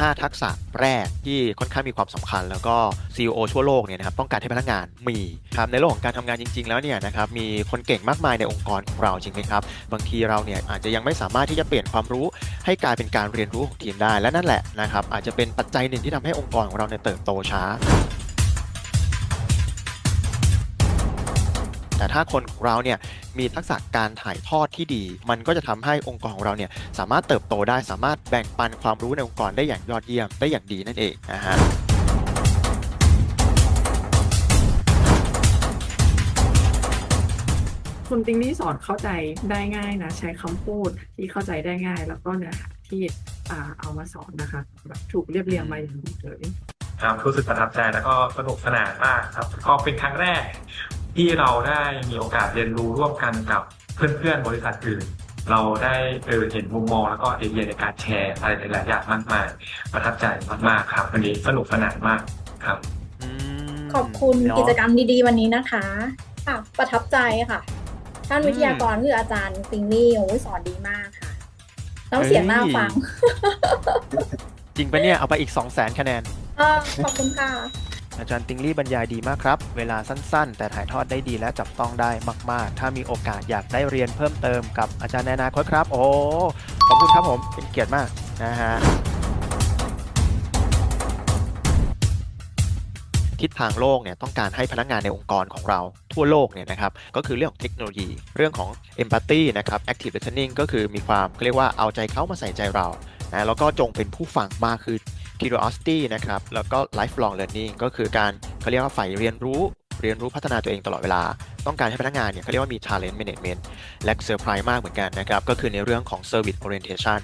5 ทักษะแรกที่ค่อนข้างมีความสำคัญ แล้วก็ CEO ทั่วโลกเนี่ยนะครับต้องการให้พนักงานมีครับในโลกของการทำงานจริง ๆ แล้วเนี่ยนะครับมีคนเก่งมากมายในองค์กรของเราจริงไหมครับบางทีเราเนี่ยอาจจะยังไม่สามารถที่จะเปลี่ยนความรู้ให้กลายเป็นการเรียนรู้ของทีมได้และนั่นแหละนะครับอาจจะเป็นปัจจัยหนึ่งที่ทำให้องค์กรของเราเนี่ยเติบโตช้า แต่ถ้าคนของเราเนี่ยมีทักษะการถ่ายทอดที่ดี มันก็จะทำให้องค์กรของเราเนี่ยสามารถเติบโตได้สามารถแบ่งปันความรู้ในองค์กรได้อย่างยอดเยี่ยมได้อย่างดีนั่นเองนะฮะคุณติงลี่สอนเข้าใจได้ง่ายนะ ใช้คำพูดที่เข้าใจได้ง่าย แล้วก็เนื้อหาที่อ่าเอามาสอนนะคะแบบถูกเรียบเรียงมาอย่างดีเลยครับรู้สึกประทับใจแล้วก็สนุกสนานมากครับก็เป็นครั้งแรก ที่เราได้มีโอกาสเรียนรู้ร่วมกันกับเพื่อนๆบริษัทอื่น เราได้เออเห็นมุมมองแล้วก็ไอเดียในการแชร์อะไรหลายๆอย่างมากมายประทับใจมากๆครับวันนี้สนุกสนานมากครับอืมขอบคุณเนาะกิจกรรมดีๆ วันนี้นะคะค่ะประทับใจค่ะ ท่านวิทยากรคืออาจารย์ปิงลี่โอ้ยสอนดีมากค่ะต้องเสียงหน้าฟัง จริงปะเนี่ย เอาไปอีก2 0 0 0 0 0คะแนนเออขอบคุณค่ะ อาจารย์ติงลี่บรรยายดีมากครับ เวลาสั้นๆ แต่ถ่ายทอดได้ดีและจับต้องได้มาก ๆ ถ้ามีโอกาสอยากได้เรียนเพิ่มเติมกับอาจารย์ในอนาคตครับ โอ้ ขอบคุณครับผม เป็นเกียรติมากนะฮะ ทิศทางโลกเนี่ยต้องการให้พนักงานในองค์กรของเราทั่วโลกเนี่ยนะครับ ก็คือเรื่องของเทคโนโลยี เรื่องของ empathy นะครับ active listening ก็คือมีความเรียกว่าเอาใจเขามาใส่ใจเรานะแล้วก็จงเป็นผู้ฟังมากคือ curiosity นะครับ แล้วก็ lifelong learning ก็คือการเขาเรียกว่าใฝ่เรียนรู้ เรียนรู้พัฒนาตัวเองตลอดเวลา ต้องการให้พนักงานเนี่ยเขาเรียกว่ามี talent management และเซอร์ไพรส์มากเหมือนกันนะครับ ก็คือในเรื่องของ service orientation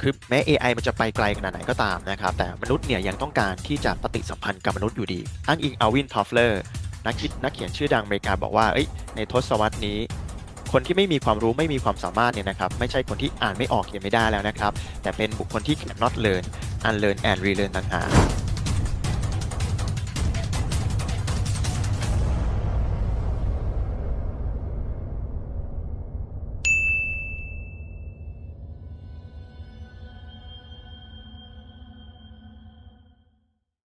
คือแม้ AI มันจะไปไกลขนาดไหนก็ตามนะครับ แต่มนุษย์เนี่ยยังต้องการที่จะปฏิสัมพันธ์กับมนุษย์อยู่ดี อ้างอิงอวินทอฟเลอร์นักคิดนักเขียนชื่อดังอเมริกาบอกว่าในทศวรรษนี้คนที่ไม่มีความรู้ไม่มีความสามารถเนี่ยนะครับไม่ใช่คนที่อ่านไม่ออกเขียนไม่ได้แล้วนะครับ แต่เป็นบุคคลที่ cannot learn unlearn and relearn ต่างหาก